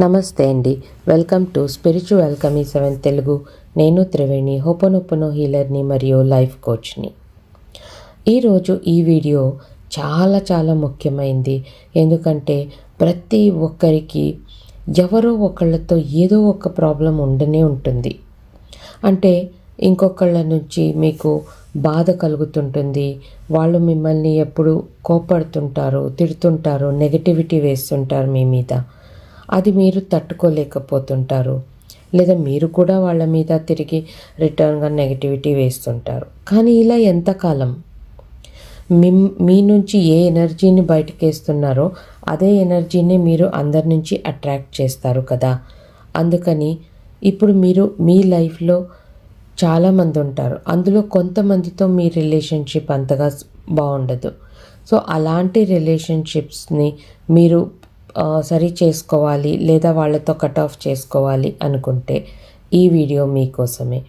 నమస్తే అండి. Welcome to spiritual కమీ సెవెన్ తెలుగు. నేను త్రివేణి హోపనొప్పనో హీలర్ని మరియు లైఫ్ కోచ్ని. ఈరోజు ఈ వీడియో చాలా చాలా ముఖ్యమైంది. ఎందుకంటే ప్రతి ఒక్కరికి ఎవరో ఒకళ్ళతో ఏదో ఒక ప్రాబ్లం ఉండనే ఉంటుంది. అంటే ఇంకొకళ్ళ నుంచి మీకు బాధ కలుగుతుంటుంది. వాళ్ళు మిమ్మల్ని ఎప్పుడు కోపడుతుంటారు తిడుతుంటారు నెగటివిటీ వేస్తుంటారు మీ మీద. అది మీరు తట్టుకోలేకపోతుంటారు. లేదా మీరు కూడా వాళ్ళ మీద తిరిగి రిటర్న్గా నెగటివిటీ వేస్తుంటారు. కానీ ఇలా ఎంతకాలం? మీ మీ నుంచి ఏ ఎనర్జీని బయటకేస్తున్నారో అదే ఎనర్జీని మీరు అందరి నుంచి అట్రాక్ట్ చేస్తారు కదా. అందుకని ఇప్పుడు మీరు మీ లైఫ్లో చాలామంది ఉంటారు. అందులో కొంతమందితో మీ రిలేషన్షిప్ అంతగా బాగుండదు. సో అలాంటి రిలేషన్షిప్స్ని మీరు సరి చేసుకోవాలి లేదా వాళ్ళతో కట్ ఆఫ్ చేసుకోవాలి అనుకుంటే ఈ వీడియో మీకోసమే.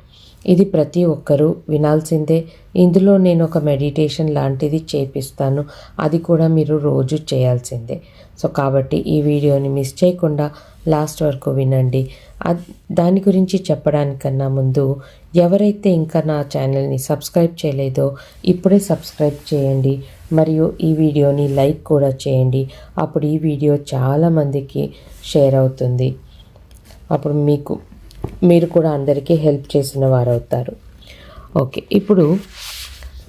ఇది ప్రతి ఒక్కరూ వినాల్సిందే. ఇందులో నేను ఒక మెడిటేషన్ లాంటిది చేపిస్తాను. అది కూడా మీరు రోజు చేయాల్సిందే. సో కాబట్టి ఈ వీడియోని మిస్ చేయకుండా లాస్ట్ వరకు వినండి. దాని గురించి చెప్పడానికన్నా ముందు ఎవరైతే ఇంకా నా ఛానల్ని సబ్స్క్రైబ్ చేయలేదో ఇప్పుడే సబ్స్క్రైబ్ చేయండి. మరియు ఈ వీడియోని లైక్ కూడా చేయండి. అప్పుడు ఈ వీడియో చాలామందికి షేర్ అవుతుంది. అప్పుడు మీకు మీరు కూడా అందరికీ హెల్ప్ చేసిన వారు అవుతారు ఓకే ఇప్పుడు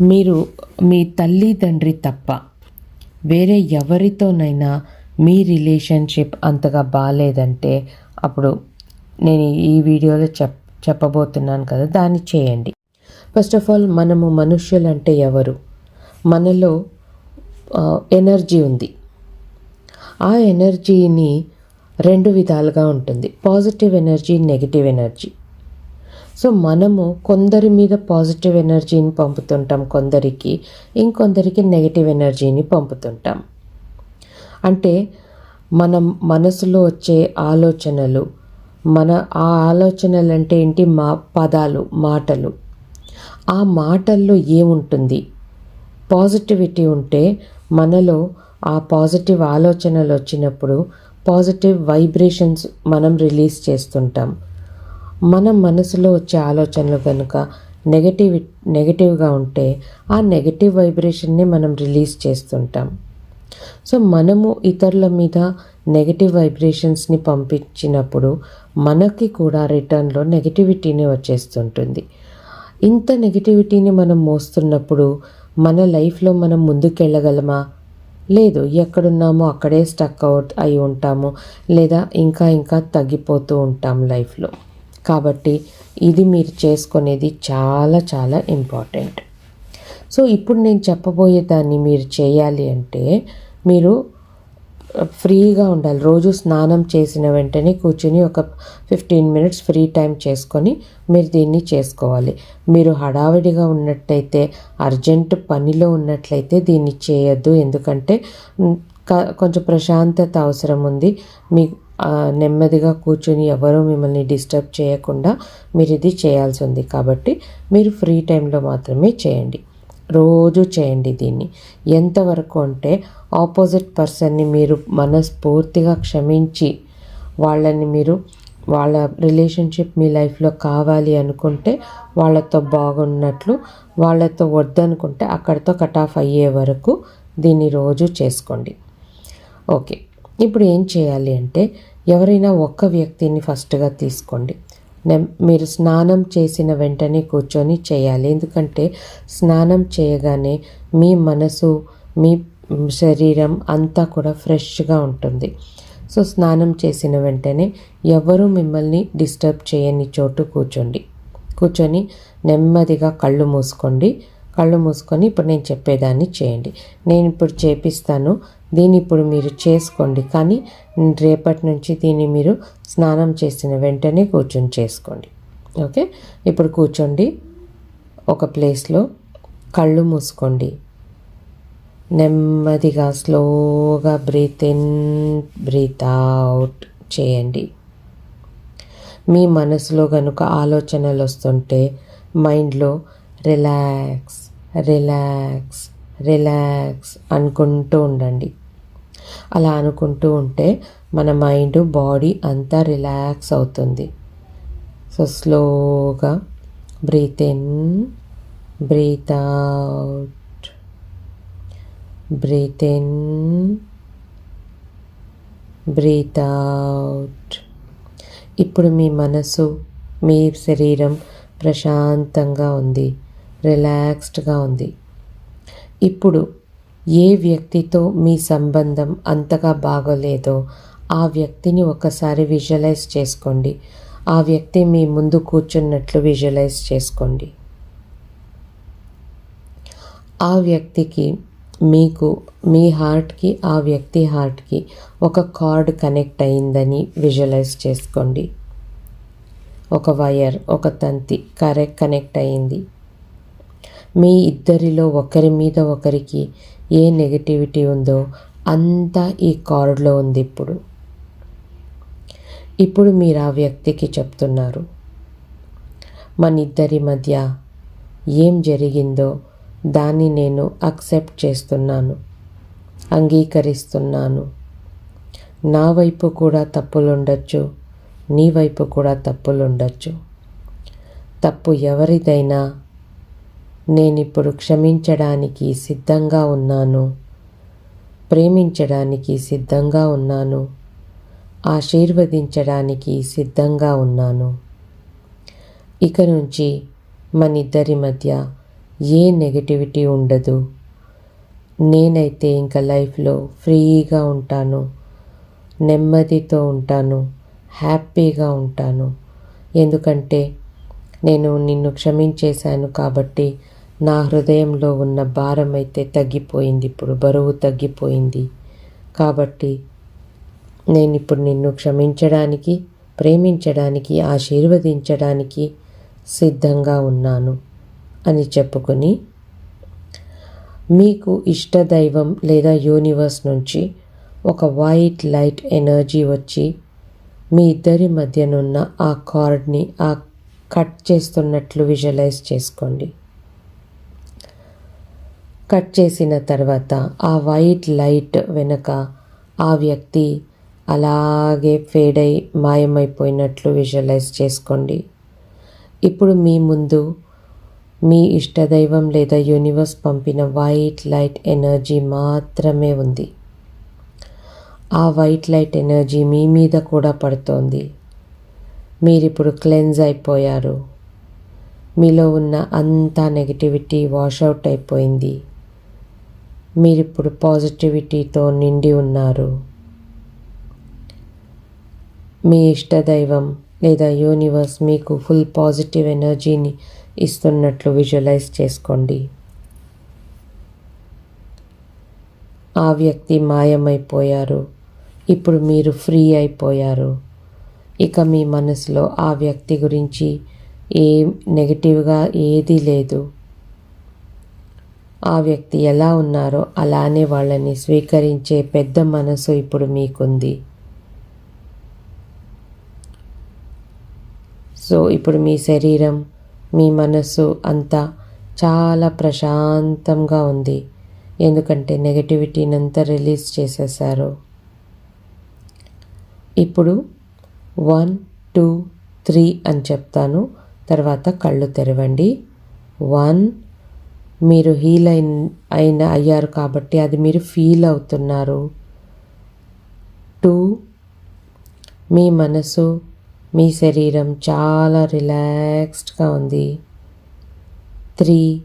మీరు మీ తల్లి తండ్రి తప్ప వేరే ఎవరితోనైనా మీ రిలేషన్షిప్ అంతగా బాగాలేదంటే అప్పుడు నేను ఈ వీడియోలో చెప్ చెప్పబోతున్నాను కదా దాన్ని చేయండి. ఫస్ట్ ఆఫ్ ఆల్ మనము మనుష్యులంటే ఎవరు? మనలో ఎనర్జీ ఉంది. ఆ ఎనర్జీని రెండు విధాలుగా ఉంటుంది. Positive energy negative energy. So మనము కొందరి మీద పాజిటివ్ ఎనర్జీని పంపుతుంటాం. కొందరికి ఇంకొందరికి నెగిటివ్ ఎనర్జీని పంపుతుంటాం. అంటే మనం మనసులో వచ్చే ఆలోచనలు మన ఆ ఆలోచనలు అంటే ఏంటి? మా పదాలు మాటలు. ఆ మాటల్లో ఏముంటుంది? పాజిటివిటీ ఉంటే మనలో ఆ పాజిటివ్ ఆలోచనలు వచ్చినప్పుడు పాజిటివ్ వైబ్రేషన్స్ మనం రిలీజ్ చేస్తుంటాం. మన మనసులో వచ్చే ఆలోచనలు కనుక నెగటివ్ నెగటివ్గా ఉంటే ఆ నెగటివ్ వైబ్రేషన్ని మనం రిలీజ్ చేస్తుంటాం. సో మనము ఇతరుల మీద నెగటివ్ వైబ్రేషన్స్ని పంపించినప్పుడు మనకి కూడా రిటర్న్లో నెగటివిటీని వచ్చేస్తుంటుంది. ఇంత నెగటివిటీని మనం మోస్తున్నప్పుడు మన లైఫ్లో మనం ముందుకెళ్ళగలమా? లేదు ఎక్కడున్నామో అక్కడే స్టక్ అవుట్ అయి ఉంటాము లేదా ఇంకా ఇంకా తగ్గిపోతూ ఉంటాం లైఫ్లో కాబట్టి ఇది మీరు చేసుకునేది చాలా చాలా ఇంపార్టెంట్ సో ఇప్పుడు నేను చెప్పబోయే దాన్ని మీరు చేయాలి అంటే మీరు ఫ్రీగా ఉండాలి. రోజు స్నానం చేసిన వెంటనే కూర్చుని ఒక ఫిఫ్టీన్ మినిట్స్ ఫ్రీ టైం చేసుకొని మీరు దీన్ని చేసుకోవాలి. మీరు హడావిడిగా ఉన్నట్టయితే అర్జెంట్ పనిలో ఉన్నట్లయితే దీన్ని చేయొద్దు. ఎందుకంటే కొంచెం ప్రశాంతత అవసరం ఉంది. మీ నెమ్మదిగా కూర్చొని ఎవరూ మిమ్మల్ని డిస్టర్బ్ చేయకుండా మీరు ఇది చేయాల్సి ఉంది. కాబట్టి మీరు ఫ్రీ టైంలో మాత్రమే చేయండి. రోజు చేయండి దీన్ని. ఎంతవరకు అంటే ఆపోజిట్ పర్సన్ని మీరు మనస్ఫూర్తిగా క్షమించి వాళ్ళని మీరు వాళ్ళ రిలేషన్షిప్ మీ లైఫ్లో కావాలి అనుకుంటే వాళ్ళతో బాగున్నట్లు వాళ్ళతో వద్దనుకుంటే అక్కడితో కట్ ఆఫ్ అయ్యే వరకు దీన్ని రోజు చేసుకోండి. ఓకే. ఇప్పుడు ఏం చేయాలి అంటే ఎవరైనా ఒక్క వ్యక్తిని ఫస్ట్గా తీసుకోండి. మీరు స్నానం చేసిన వెంటనే కూర్చొని చేయాలి. ఎందుకంటే స్నానం చేయగానే మీ మనసు మీ శరీరం అంతా కూడా ఫ్రెష్గా ఉంటుంది. సో స్నానం చేసిన వెంటనే ఎవరు మిమ్మల్ని డిస్టర్బ్ చేయని చోటు కూర్చోండి. కూర్చొని నెమ్మదిగా కళ్ళు మూసుకోండి. కళ్ళు మూసుకొని ఇప్పుడు నేను చెప్పేదాన్ని చేయండి. నేను ఇప్పుడు చేపిస్తాను. దీన్ని ఇప్పుడు మీరు చేసుకోండి. కానీ రేపటి నుంచి దీన్ని మీరు స్నానం చేసిన వెంటనే కూర్చొని చేసుకోండి. ఓకే? ఇప్పుడు కూర్చోండి. ఒక ప్లేస్లో కళ్ళు మూసుకోండి. నెమ్మదిగా స్లోగా బ్రీత్ ఇన్ బ్రీత్ అవుట్ చేయండి. మీ మనసులో కనుక ఆలోచనలు వస్తుంటే మైండ్లో రిలాక్స్ రిలాక్స్ రిలాక్స్ అనుకుంటూ ఉండండి. అలా అనుకుంటూ ఉంటే మన మైండ్ బాడీ అంతా రిలాక్స్ అవుతుంది. సో స్లోగా breathe in breathe out. Breathe in breathe out. ఇప్పుడు మీ మనసు మీ శరీరం ప్రశాంతంగా ఉంది రిలాక్స్డ్గా ఉంది. ఇప్పుడు ఏ వ్యక్తితో మీ సంబంధం అంతగా బాగోలేదో ఆ వ్యక్తిని ఒకసారి విజువలైజ్ చేసుకోండి. ఆ వ్యక్తి మీ ముందు కూర్చున్నట్లు విజువలైజ్ చేసుకోండి. ఆ వ్యక్తికి మీకు మీ హార్ట్కి ఆ వ్యక్తి హార్ట్కి ఒక కార్డ్ కనెక్ట్ అయిందని విజువలైజ్ చేసుకోండి. ఒక వైర్ ఒక తంతి కరెక్ట్ కనెక్ట్ అయింది. మీ ఇద్దరిలో ఒకరి మీద ఒకరికి ఏ నెగటివిటీ ఉందో అంతా ఈ కార్డులో ఉంది ఇప్పుడు. ఇప్పుడు మీరు ఆ వ్యక్తికి చెప్తున్నారు మన ఇద్దరి మధ్య ఏం జరిగిందో దాన్ని నేను అక్సెప్ట్ చేస్తున్నాను అంగీకరిస్తున్నాను. నా వైపు కూడా తప్పులుండొచ్చు నీ వైపు కూడా తప్పులుండొచ్చు. తప్పు ఎవరిదైనా నేనిప్పుడు క్షమించడానికి సిద్ధంగా ఉన్నాను. ప్రేమించడానికి సిద్ధంగా ఉన్నాను. ఆశీర్వదించడానికి సిద్ధంగా ఉన్నాను. ఇక నుంచి మన ఇద్దరి మధ్య ఏ నెగటివిటీ ఉండదు. నేనైతే ఇంకా లైఫ్లో ఫ్రీగా ఉంటాను. నెమ్మదితో ఉంటాను. హ్యాపీగా ఉంటాను. ఎందుకంటే నేను నిన్ను క్షమించేశాను కాబట్టి నా హృదయంలో ఉన్న భారం అయితే తగ్గిపోయింది ఇప్పుడు బరువు తగ్గిపోయింది. కాబట్టి నేను ఇప్పుడు నిన్ను క్షమించడానికి ప్రేమించడానికి ఆశీర్వదించడానికి సిద్ధంగా ఉన్నాను అని చెప్పుకొని మీకు ఇష్టదైవం లేదా యూనివర్స్ నుంచి ఒక వైట్ లైట్ ఎనర్జీ వచ్చి మీ ఇద్దరి మధ్యనున్న ఆ కార్డ్ని ఆ కట్ చేస్తున్నట్లు విజువలైజ్ చేసుకోండి. కట్ చేసిన తర్వాత ఆ వైట్ లైట్ వెనక ఆ వ్యక్తి అలాగే ఫేడ్ అయి మాయమైపోయినట్లు విజువలైజ్ చేసుకోండి. ఇప్పుడు మీ ముందు మీ ఇష్టదైవం లేదా యూనివర్స్ పంపిన వైట్ లైట్ ఎనర్జీ మాత్రమే ఉంది. ఆ వైట్ లైట్ ఎనర్జీ మీ మీద కూడా పడుతోంది. మీరు ఇప్పుడు క్లెన్స్ అయిపోయారు. మీలో ఉన్న అంతా నెగిటివిటీ వాషౌట్ అయిపోయింది. మీరిప్పుడు పాజిటివిటీతో నిండి ఉన్నారు. మీ ఇష్టదైవం లేదా యూనివర్స్ మీకు ఫుల్ పాజిటివ్ ఎనర్జీని ఇస్తున్నట్లు విజువలైజ్ చేసుకోండి. ఆ వ్యక్తి మాయమైపోయారు. ఇప్పుడు మీరు ఫ్రీ అయిపోయారు. ఇక మీ మనసులో ఆ వ్యక్తి గురించి ఏ నెగిటివ్గా ఏదీ లేదు. ఆ వ్యక్తి ఎలా ఉన్నారో అలానే వాళ్ళని స్వీకరించే పెద్ద మనసు ఇప్పుడు మీకుంది. సో ఇప్పుడు మీ శరీరం మీ మనసు అంతా చాలా ప్రశాంతంగా ఉంది. ఎందుకంటే నెగటివిటీని అంతా రిలీజ్ చేసేసారు. ఇప్పుడు వన్ టూ త్రీ అని చెప్తాను. తర్వాత కళ్ళు తెరవండి. వన్ మీరు హీల్ అయిన అయిన అయ్యారు కాబట్టి అది మీరు ఫీల్ అవుతున్నారు. టూ మీ మనసు మీ శరీరం చాలా రిలాక్స్డ్గా ఉంది. త్రీ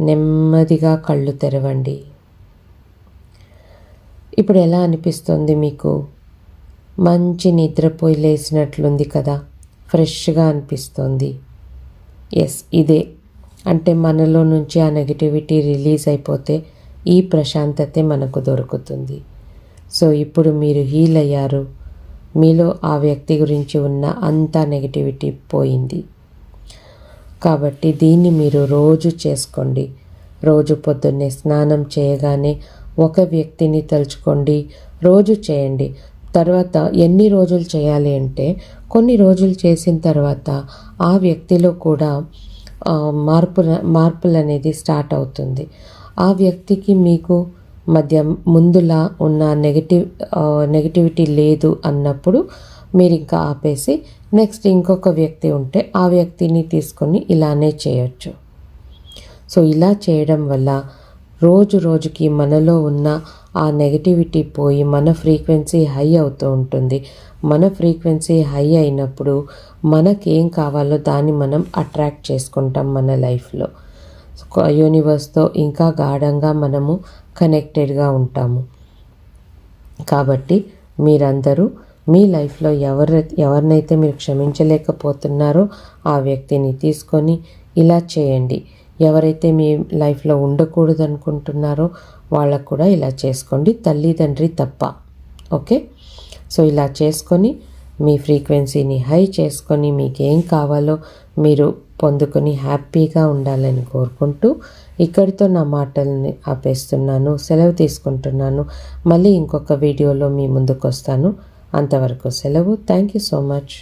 నెమ్మదిగా కళ్ళు తెరవండి. ఇప్పుడు ఎలా అనిపిస్తుంది మీకు? మంచి నిద్రపోయి లేచినట్లుంది కదా ఫ్రెష్గా అనిపిస్తుంది. ఎస్ ఇదే. అంటే మనలో నుంచి ఆ నెగిటివిటీ రిలీజ్ అయిపోతే ఈ ప్రశాంతతే మనకు దొరుకుతుంది. సో ఇప్పుడు మీరు హీల్ అయ్యారు. మీలో ఆ వ్యక్తి గురించి ఉన్న అంత నెగిటివిటీ పోయింది. కాబట్టి దీన్ని మీరు రోజు చేసుకోండి. రోజు పొద్దున్నే స్నానం చేయగానే ఒక వ్యక్తిని తలుచుకోండి. రోజు చేయండి. తర్వాత ఎన్ని రోజులు చేయాలి అంటే కొన్ని రోజులు చేసిన తర్వాత ఆ వ్యక్తిలో కూడా మార్పుల మార్పులు అనేది స్టార్ట్ అవుతుంది. ఆ వ్యక్తికి మీకు మధ్య ముందులా ఉన్న నెగిటివ్ నెగిటివిటీ లేదు అన్నప్పుడు మీరు ఇంకా ఆపేసి నెక్స్ట్ ఇంకొక వ్యక్తి ఉంటే ఆ వ్యక్తిని తీసుకొని ఇలానే చేయొచ్చు. సో ఇలా చేయడం వల్ల రోజు రోజుకి మనలో ఉన్న ఆ నెగటివిటీ పోయి మన ఫ్రీక్వెన్సీ హై అవుతూ ఉంటుంది. మన ఫ్రీక్వెన్సీ హై అయినప్పుడు మనకేం కావాలో దాన్ని మనం అట్రాక్ట్ చేసుకుంటాం మన లైఫ్లో యూనివర్స్తో ఇంకా గాఢంగా మనము కనెక్టెడ్గా ఉంటాము. కాబట్టి మీరందరూ మీ లైఫ్లో ఎవరి ఎవరినైతే మీరు క్షమించలేకపోతున్నారో ఆ వ్యక్తిని తీసుకొని ఇలా చేయండి. ఎవరైతే మీ లైఫ్లో ఉండకూడదు అనుకుంటున్నారో వాళ్ళకు కూడా ఇలా చేసుకోండి. తల్లిదండ్రి తప్ప. ఓకే? సో ఇలా చేసుకొని మీ ఫ్రీక్వెన్సీని హై చేసుకొని మీకు ఏం కావాలో మీరు పొందుకొని హ్యాపీగా ఉండాలని కోరుకుంటూ ఇక్కడితో నా మాటల్ని ఆపేస్తున్నాను. సెలవు తీసుకుంటున్నాను. మళ్ళీ ఇంకొక వీడియోలో మీ ముందుకు వస్తాను అంతవరకు సెలవు. Thank you so much.